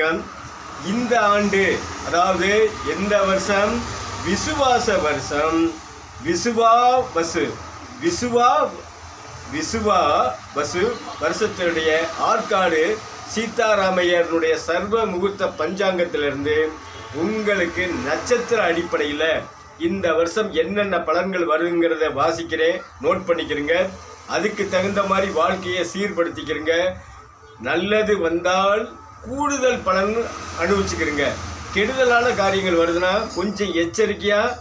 வணக்கம். இந்த ஆண்டு அதாவது எந்த வருஷம்? விசுவாச வருஷம். விசுவா பசு விசுவா விசுவா பசு வருஷத்தினுடைய ஆற்காடு சீதாராமையருடைய சர்வ முகூர்த்த பஞ்சாங்கத்திலிருந்து உங்களுக்கு நட்சத்திர அடிப்படையில் இந்த வருஷம் என்னென்ன பலன்கள் வருங்கிறத வாசிக்கிறேன். நோட் பண்ணிக்கிறேங்க. அதுக்கு தகுந்த மாதிரி வாழ்க்கையை சீர்படுத்திக்கிறேங்க. நல்லது வந்தால் கூடுதல் பலன் அனுபவிச்சுக்கிறீங்க. கெடுதலான காரியங்கள் வருதுன்னா கொஞ்சம் எச்சரிக்கையாக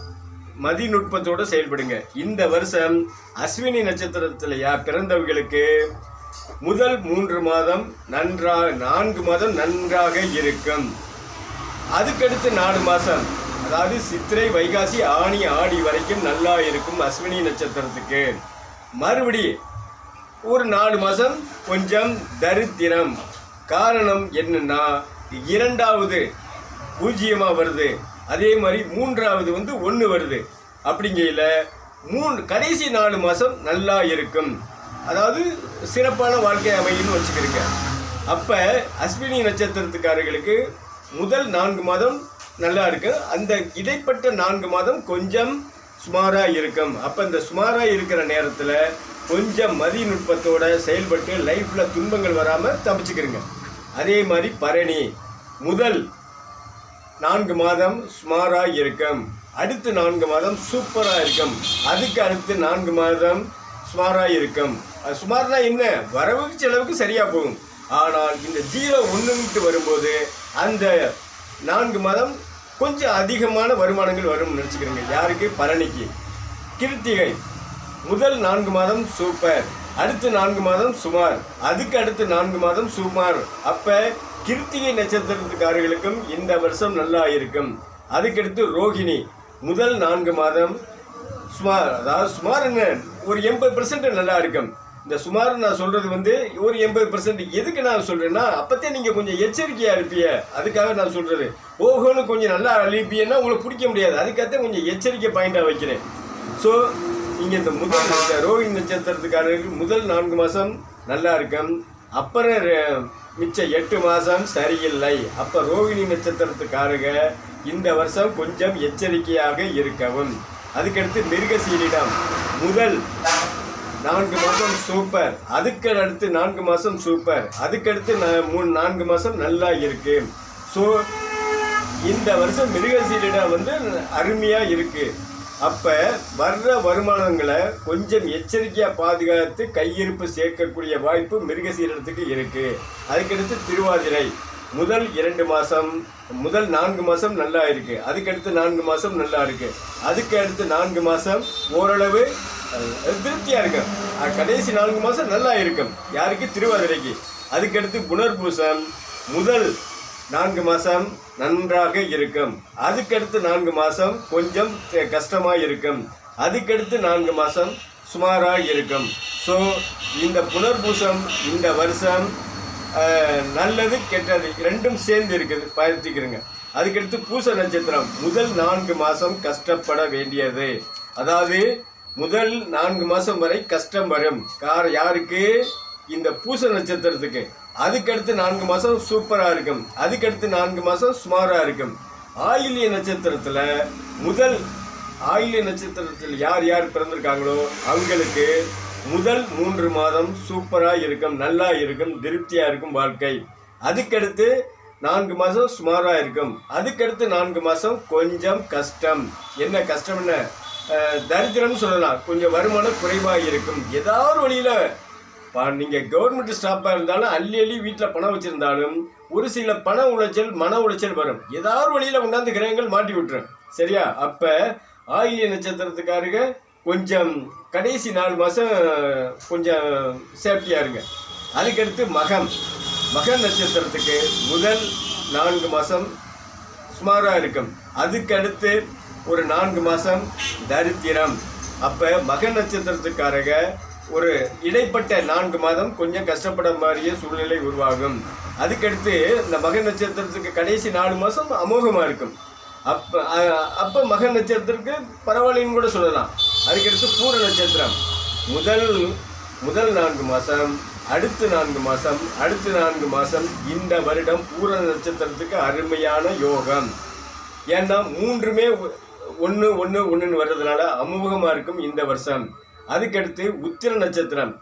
மதிநுட்பத்தோடு செயல்படுங்க. இந்த வருஷம் அஸ்வினி நட்சத்திரத்தில் யா பிறந்தவர்களுக்கு முதல் மூன்று மாதம் நன்றாக நான்கு மாதம் நன்றாக இருக்கும். அதுக்கடுத்து நாலு மாதம் அதாவது சித்திரை வைகாசி ஆணி ஆடி வரைக்கும் நல்லா இருக்கும் அஸ்வினி நட்சத்திரத்துக்கு. மறுபடி ஒரு நாலு மாதம் கொஞ்சம் தரித்திரம். காரணம் என்னன்னா இரண்டாவது பூஜ்ஜியமாக வருது. அதே மாதிரி மூன்றாவது வந்து ஒன்று வருது. அப்படிங்கையில் மூணு கடைசி நாலு மாதம் நல்லா இருக்கும். அதாவது சிறப்பான வாழ்க்கை அமையும்னு வச்சுக்கிறீங்க அப்போ அஸ்வினி நட்சத்திரத்துக்காரர்களுக்கு முதல் நான்கு மாதம் நல்லா இருக்கு அந்த இடைப்பட்ட நான்கு மாதம் கொஞ்சம் சுமாராக இருக்கும். அப்போ இந்த சுமாராக இருக்கிற நேரத்தில் கொஞ்சம் மதிநுட்பத்தோடு செயல்பட்டு லைஃப்பில் துன்பங்கள் வராமல் தப்பிச்சுக்கிறீங்க அதே மாதிரி பரணி. முதல் நான்கு மாதம் சுமாராக இருக்கும். அடுத்து நான்கு மாதம் சூப்பராக இருக்கும். அதுக்கு அடுத்து நான்கு மாதம் சுமாராக இருக்கும். அது சுமார்னா என்ன? வரவுக்கு செலவுக்கு சரியாக போகும். ஆனால் இந்த ஜீரோ ஒன்றுன்ட்டு வரும்போது அந்த நான்கு மாதம் கொஞ்சம் அதிகமான வருமானங்கள் வரும்னு நினச்சிக்கிறேங்க. யாருக்கு? பரணிக்கு. கிருத்திகை. முதல் நான்கு மாதம் சூப்பர். அடுத்து நான்கு மாதம் சுமார். அதுக்கு அடுத்து நான்கு மாதம் சுமார். அப்ப கிருத்திகை நட்சத்திரத்துக்காரர்களுக்கும் இந்த வருஷம் நல்லா இருக்கும். அதுக்கடுத்து ரோகிணி. முதல் நான்கு மாதம் சுமார் அதாவது சுமார் என்ன? ஒரு எண்பது பெர்சன்ட் நல்லா இருக்கும். இந்த சுமார் நான் சொல்றது வந்து ஒரு எண்பது பெர்சன்ட் எதுக்கு நான் சொல்றேன்னா அப்பத்தே நீங்க கொஞ்சம் எச்சரிக்கையா இருப்பீங்க அதுக்காக நான் சொல்றது. ஓஹோன்னு கொஞ்சம் நல்லா அழிப்பீங்கன்னா உங்களுக்கு பிடிக்க முடியாது. அதுக்காக கொஞ்சம் எச்சரிக்கை பாயிண்டா வைக்கிறேன். ஸோ இங்கே இந்த முதல் இந்த ரோஹிணி நட்சத்திரத்துக்காரர்கள் முதல் நான்கு மாதம் நல்லா இருக்கும் அப்புறம் மிச்ச எட்டு மாதம் சரியில்லை. அப்போ ரோஹிணி நட்சத்திரத்துக்காரங்க இந்த வருஷம் கொஞ்சம் எச்சரிக்கையாக இருக்கவும். அதுக்கடுத்து மிருகசீரிடம் முதல் நான்கு மாதம் சூப்பர். அதுக்கு அடுத்து நான்கு மாதம் சூப்பர். அதுக்கடுத்து மூணு நான்கு மாதம் நல்லா இருக்கு. ஸோ இந்த வருஷம் மிருகசீரிடம் வந்து அருமையாக இருக்குது அப்போ வர்ற வருமானங்களை கொஞ்சம் எச்சரிக்கையாக பாதுகாத்து கையிருப்பு சேர்க்கக்கூடிய வாய்ப்பு மிருகசீரத்துக்கு இருக்குது அதுக்கடுத்து திருவாதிரை. முதல் இரண்டு மாதம் முதல் நான்கு மாதம் நல்லா இருக்குது அதுக்கடுத்து நான்கு மாதம் நல்லா இருக்குது அதுக்கு அடுத்து நான்கு மாதம் ஓரளவு திருப்தியாக இருக்கும். கடைசி நான்கு மாதம் நல்லா இருக்கும். யாருக்கு? திருவாதிரைக்கு. அதுக்கடுத்து புனர்பூசம். முதல் நான்கு மாதம் நன்றாக இருக்கும். அதுக்கடுத்து நான்கு மாதம் கொஞ்சம் கஷ்டமாக இருக்கும் அதுக்கடுத்து நான்கு மாதம் சுமாராக இருக்கும். ஸோ இந்த புனர்பூசம் இந்த வருஷம் நல்லது கெட்டது ரெண்டும் சேர்ந்து இருக்குது. பார்த்துக்கிறங்க அதுக்கடுத்து பூச நட்சத்திரம். முதல் நான்கு மாதம் கஷ்டப்பட வேண்டியது. அதாவது முதல் நான்கு மாதம் வரை கஷ்டம் வரும். கார் யாருக்கு? இந்த பூச நட்சத்திரத்துக்கு. அதுக்கடுத்து நான்கு மாதம் சூப்பராக இருக்கும். அதுக்கடுத்து நான்கு மாதம் சுமாராக இருக்கும். ஆயில்ய நட்சத்திரத்தில் முதல் ஆயில்ய நட்சத்திரத்தில் யார் யார் பிறந்திருக்காங்களோ அவங்களுக்கு முதல் மூன்று மாதம் சூப்பராக இருக்கும் நல்லா இருக்கும் திருப்தியாக இருக்கும் வாழ்க்கை. அதுக்கடுத்து நான்கு மாதம் சுமாராக இருக்கும். அதுக்கடுத்து நான்கு மாதம் கொஞ்சம் கஷ்டம். என்ன கஷ்டம் என்ன தரித்திரம்னு சொல்லலாம். கொஞ்சம் வருமானம் குறைவாக இருக்கும். ஏதாவது வழியில் நீங்கள் கவர்மெண்ட் ஸ்டாஃபாக இருந்தாலும் அள்ளி அள்ளி வீட்டில் பணம் வச்சுருந்தாலும் ஒரு சில பண உளைச்சல் மன உளைச்சல் வரும். ஏதாவது வழியில் கொண்டாந்து கிரகங்கள் மாட்டி விட்டுரும். சரியா? அப்போ ஆயிலிய நட்சத்திரத்துக்காரங்க கொஞ்சம் கடைசி நாலு மாதம் கொஞ்சம் சேஃப்டியாக இருங்க. அதுக்கடுத்து மகம். மகன் நட்சத்திரத்துக்கு முதல் நான்கு மாதம் சுமாராக இருக்கும். அதுக்கடுத்து ஒரு நான்கு மாதம் தரித்திரம். அப்போ மக நட்சத்திரத்துக்காரங்க ஒரு இடைப்பட்ட நான்கு மாதம் கொஞ்சம் கஷ்டப்பட மாதிரியே சூழ்நிலை உருவாகும். அதுக்கடுத்து இந்த மக நட்சத்திரத்துக்கு கடைசி நாலு மாதம் அமோகமாக இருக்கும். அப்போ அப்போ மக நட்சத்திரத்துக்கு பரவாயில்லைன்னு கூட சொல்லலாம். அதுக்கடுத்து பூர நட்சத்திரம். முதல் முதல் நான்கு மாதம் அடுத்த நான்கு மாதம் அடுத்த நான்கு மாதம் இந்த வருடம் பூர நட்சத்திரத்துக்கு அருமையான யோகம். ஏன்னா மூன்றுமே ஒன்று ஒன்று ஒன்றுன்னு வர்றதுனால அமோகமாக இருக்கும் இந்த வருஷம். அதுக்கடுத்து உத்திர நட்சத்திரம்.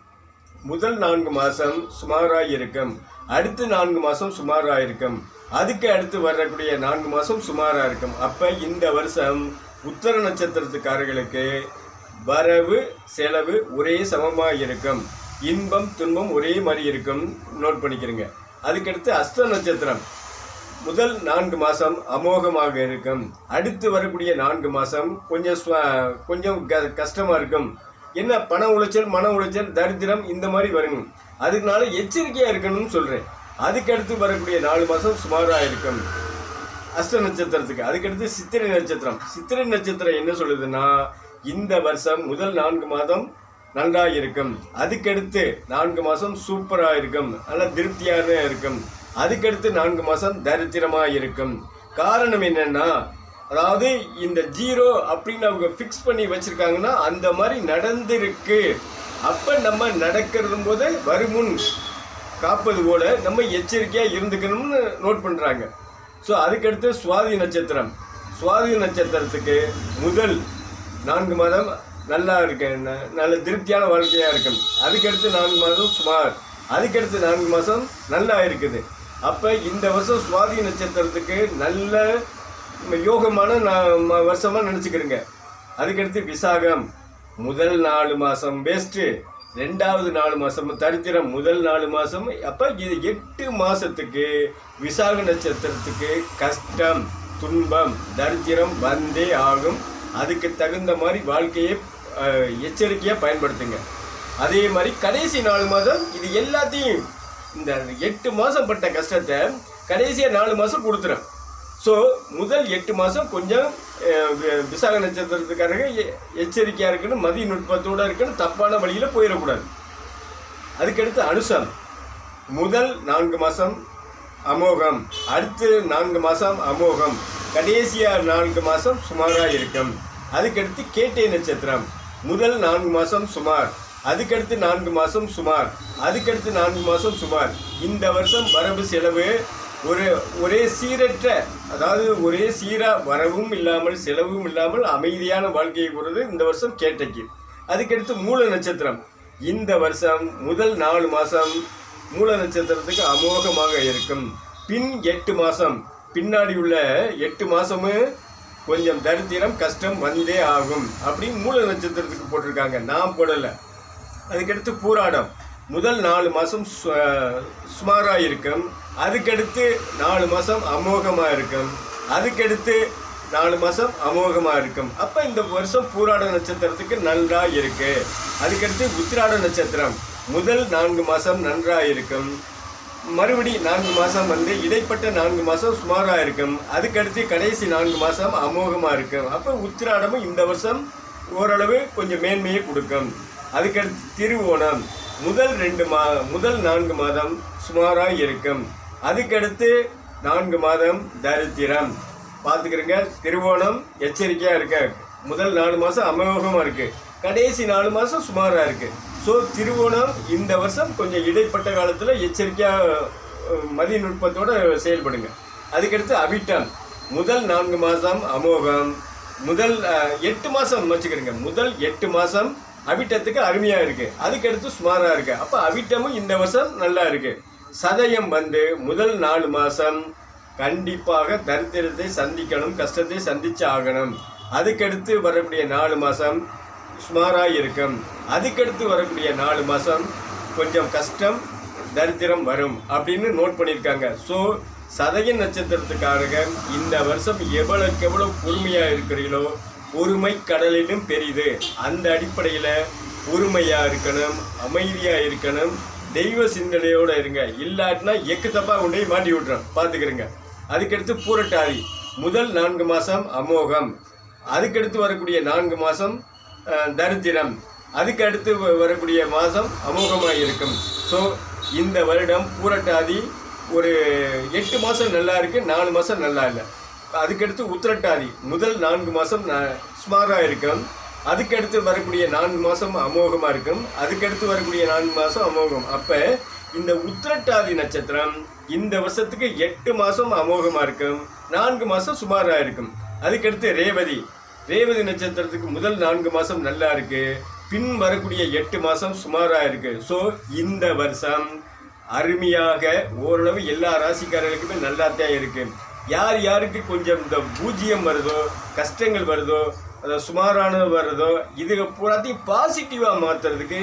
முதல் நான்கு மாதம் சுமாராக இருக்கும் அடுத்து நான்கு மாதம் சுமாராக இருக்கும் அதுக்கு அடுத்து வரக்கூடிய நான்கு மாதம் சுமாராக இருக்கும் அப்போ இந்த வருஷம் உத்தர நட்சத்திரத்துக்காரர்களுக்கு வரவு செலவு ஒரே சமமாக இருக்கும் இன்பம் துன்பம் ஒரே மாதிரி இருக்கும். நோட் பண்ணிக்கிறேங்க. அதுக்கடுத்து அஸ்த நட்சத்திரம். முதல் நான்கு மாதம் அமோகமாக இருக்கும். அடுத்து வரக்கூடிய நான்கு மாதம் கொஞ்சம் கொஞ்சம் க கஷ்டமாக இருக்கும். என்ன பண உளைச்சல் மன உளைச்சல் தரித்திரம் இந்த மாதிரி வரணும். அதுக்குனால எச்சரிக்கையாக இருக்கணும்னு சொல்கிறேன் அதுக்கடுத்து வரக்கூடிய நாலு மாதம் சுமாராக இருக்கும். அஸ்த நட்சத்திரத்துக்கு. அதுக்கடுத்து சித்திரை நட்சத்திரம். சித்திரை நட்சத்திரம் என்ன சொல்லுதுன்னா இந்த வருஷம் முதல் நான்கு மாதம் நல்லா இருக்கும். அதுக்கடுத்து நான்கு மாதம் சூப்பராக இருக்கும். நல்லா திருப்தியாக இருக்கும். அதுக்கடுத்து நான்கு மாதம் தரித்திரமாக இருக்கும். காரணம் என்னென்னா அதாவது இந்த ஜீரோ அப்படின்னு அவங்க ஃபிக்ஸ் பண்ணி வச்சுருக்காங்கன்னா அந்த மாதிரி நடந்திருக்கு. அப்போ நம்ம நடக்கிறது போது வருமுன் காப்பது போல நம்ம எச்சரிக்கையாக இருந்துக்கணும்னு நோட் பண்ணுறாங்க ஸோ அதுக்கடுத்து சுவாதி நட்சத்திரம். சுவாதி நட்சத்திரத்துக்கு முதல் நான்கு மாதம் நல்லா இருக்கு ந- நல்ல திருப்தியான வாழ்க்கையாக இருக்கும் அதுக்கடுத்து நான்கு மாதம் சுமார் அதுக்கடுத்து நான்கு மாதம் நல்லா இருக்குது. அப்போ இந்த வருஷம் சுவாதி நட்சத்திரத்துக்கு நல்ல யோகமான நான் வருஷமாக நினச்சிக்கிறேங்க அதுக்கடுத்து விசாகம். முதல் நாலு மாதம் பெஸ்ட்டு ரெண்டாவது நாலு மாதம் தரித்திரம். முதல் நாலு மாதம் அப்போ இது எட்டு மாதத்துக்கு விசாக நட்சத்திரத்துக்கு கஷ்டம் துன்பம் தரித்திரம் வந்தே ஆகும். அதுக்கு தகுந்த மாதிரி வாழ்க்கையை எச்சரிக்கையாக பயன்படுத்துங்க. அதே மாதிரி கடைசி நாலு மாதம் இது எல்லாத்தையும் இந்த எட்டு மாதம் பட்ட கஷ்டத்தை கடைசியாக நாலு மாதம் கொடுத்துரும். ஸோ முதல் எட்டு மாதம் கொஞ்சம் விசாக நட்சத்திரத்துக்காரங்க எ- எச்சரிக்கையாக இருக்கணும் மதிய நுட்பத்தோடு இருக்கணும் தப்பான வழியில் போயிடக்கூடாது. அதுக்கடுத்து அனுசம் முதல் நான்கு மாதம் அமோகம். அடுத்து நான்கு மாதம் அமோகம். கடைசியாக நான்கு மாதம் சுமாராக இருக்கும். அதுக்கடுத்து கேட்டை நட்சத்திரம். முதல் நான்கு மாதம் சுமார். அதுக்கடுத்து நான்கு மாதம் சுமார். அதுக்கடுத்து நான்கு மாதம் சுமார். இந்த வருஷம் வரவு செலவு ஒரு ஒரே சீரற்ற அதாவது ஒரே சீராக வரவும் இல்லாமல் செலவும் இல்லாமல் அமைதியான வாழ்க்கையை கூறுறது இந்த வருஷம் கேட்டக்கு அதுக்கடுத்து மூல நட்சத்திரம். இந்த வருஷம் முதல் நாலு மாதம் மூல நட்சத்திரத்துக்கு அமோகமாக இருக்கும். பின் எட்டு மாதம் பின்னாடி உள்ள எட்டு மாதமும் கொஞ்சம் தரித்திரம் கஷ்டம் வந்தே ஆகும் அப்படின்னு மூல நட்சத்திரத்துக்கு போட்டிருக்காங்க. நான் போடலை. அதுக்கடுத்து பூராடம். முதல் நாலு மாதம் சுமாராக இருக்கும் அதுக்கடுத்து நாலு மாதம் அமோகமாக இருக்கும் அதுக்கடுத்து நாலு மாதம் அமோகமாக இருக்கும் அப்போ இந்த வருஷம் பூராட நட்சத்திரத்துக்கு நன்றாக இருக்கு அதுக்கடுத்து உத்திராட நட்சத்திரம். முதல் நான்கு மாதம் நன்றாக இருக்கும் மறுபடி நான்கு மாதம் வந்து இடைப்பட்ட நான்கு மாதம் சுமாராக இருக்கும் அதுக்கடுத்து கடைசி நான்கு மாதம் அமோகமாக இருக்கும் அப்போ உத்திராடமும் இந்த வருஷம் ஓரளவு கொஞ்சம் மேன்மையை கொடுக்கும். அதுக்கடுத்து திருவோணம். முதல் ரெண்டு மா முதல் நான்கு மாதம் சுமாராக இருக்கும். அதுக்கடுத்து நான்கு மாதம் தரித்திரம். பார்த்துக்கிறங்க திருவோணம் எச்சரிக்கையாக இருக்க. முதல் நாலு மாதம் அமோகமாக இருக்குது கடைசி நாலு மாதம் சுமாராக இருக்குது ஸோ திருவோணம் இந்த வருஷம் கொஞ்சம் இடைப்பட்ட காலத்தில் எச்சரிக்கையாக மதிய நுட்பத்தோடு செயல்படுங்க. அதுக்கடுத்து அவிட்டம் முதல் நான்கு மாதம் அமோகம். முதல் எட்டு மாதம் வச்சுக்கிறேங்க. முதல் எட்டு மாதம் அவிட்டத்துக்கு அருமையாக இருக்குது அதுக்கடுத்து சுமாராக இருக்குது அப்போ அவிட்டமும் இந்த வருஷம் நல்லா இருக்குது சதயம் வந்து முதல் நாலு மாதம் கண்டிப்பாக தரித்திரத்தை சந்திக்கணும் கஷ்டத்தை சந்திச்சு ஆகணும். அதுக்கடுத்து வரக்கூடிய நாலு மாதம் சுமாராக இருக்கும். அதுக்கடுத்து வரக்கூடிய நாலு மாதம் கொஞ்சம் கஷ்டம் தரித்திரம் வரும் அப்படின்னு நோட் பண்ணியிருக்காங்க. ஸோ சதய நட்சத்திரத்துக்காக இந்த வருஷம் எவ்வளோக்கு எவ்வளோ பொறுமையாக இருக்கிறீங்களோ பொறுமை கடலிலும் பெரிது. அந்த அடிப்படையில் பொறுமையாக இருக்கணும் அமைதியாக இருக்கணும் தெய்வ சிந்தனையோடு இருங்க. இல்லாட்டினா எக்கு தப்பாக கொண்டு மாட்டி விட்றோம் பார்த்துக்கிறங்க அதுக்கடுத்து பூரட்டாதி. முதல் நான்கு மாதம் அமோகம். அதுக்கடுத்து வரக்கூடிய நான்கு மாதம் தரித்திரம். அதுக்கு அடுத்து வ- வரக்கூடிய மாதம் அமோகமாக இருக்கும். ஸோ இந்த வருடம் பூரட்டாதி ஒரு எட்டு மாதம் நல்லா இருக்குது நாலு மாதம் நல்லா இல்லை. அதுக்கடுத்து உத்திரட்டாதி. முதல் நான்கு மாதம் சுமாராக இருக்கும். அதுக்கடுத்து வரக்கூடிய நான்கு மாதம் அமோகமாக இருக்கும். அதுக்கடுத்து வரக்கூடிய நான்கு மாதம் அமோகம். அப்போ இந்த உத்திரட்டாதி நட்சத்திரம் இந்த வருஷத்துக்கு எட்டு மாதம் அமோகமாக இருக்கும். நான்கு மாதம் சுமாராக இருக்கும். அதுக்கடுத்து ரேவதி. ரேவதி நட்சத்திரத்துக்கு முதல் நான்கு மாதம் நல்லா இருக்குது பின் வரக்கூடிய எட்டு மாதம் சுமாராக இருக்குது ஸோ இந்த வருஷம் அருமையாக ஓரளவு எல்லா ராசிக்காரர்களுக்குமே நல்லா தான் யார் யாருக்கு கொஞ்சம் இந்த பூஜ்ஜியம் வருதோ கஷ்டங்கள் வருதோ அதை சுமாரானது வருதோ இது பூராத்தையும் பாசிட்டிவாக மாற்றுறதுக்கு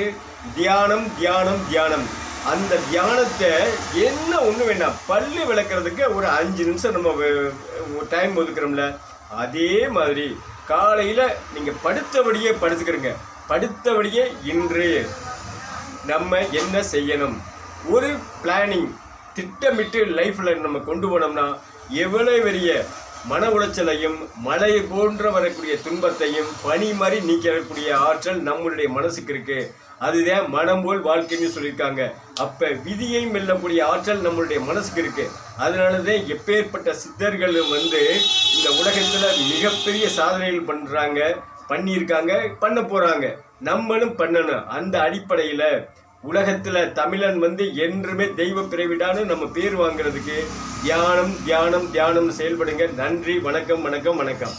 தியானம் தியானம் தியானம். அந்த தியானத்தை என்ன ஒன்று வேண்டாம் பல்லு விளக்குறதுக்கு ஒரு அஞ்சு நிமிஷம் நம்ம டைம் ஒதுக்குறோம்ல. அதே மாதிரி காலையில் நீங்கள் படுத்தபடியே படுத்துக்கிறங்க. படுத்தபடியே இன்று நம்ம என்ன செய்யணும்? ஒரு பிளானிங் திட்டமிட்டு லைஃப்பில் நம்ம கொண்டு போனோம்னா எவ்வளவு பெரிய மன உளைச்சலையும் மழை போன்ற வரக்கூடிய துன்பத்தையும் பனி மாதிரி நீக்கக்கூடிய ஆற்றல் நம்மளுடைய மனசுக்கு இருக்கு. அதுதான் மனம் போல் வாழ்க்கைன்னு சொல்லியிருக்காங்க. அப்போ விதியை மெல்லக்கூடிய ஆற்றல் நம்மளுடைய மனசுக்கு இருக்கு. அதனாலதான் எப்பேற்பட்ட சித்தர்களும் வந்து இந்த உலகத்தில் மிகப்பெரிய சாதனைகள் பண்ணுறாங்க பண்ணியிருக்காங்க பண்ண போகிறாங்க நம்மளும் பண்ணணும். அந்த அடிப்படையில் உலகத்துல தமிழன் வந்து என்றுமே தெய்வ பிறவிடான்னு நம்ம பேர் வாங்குறதுக்கு தியானம் தியானம் தியானம் செயல்படுங்க. நன்றி வணக்கம் வணக்கம் வணக்கம்.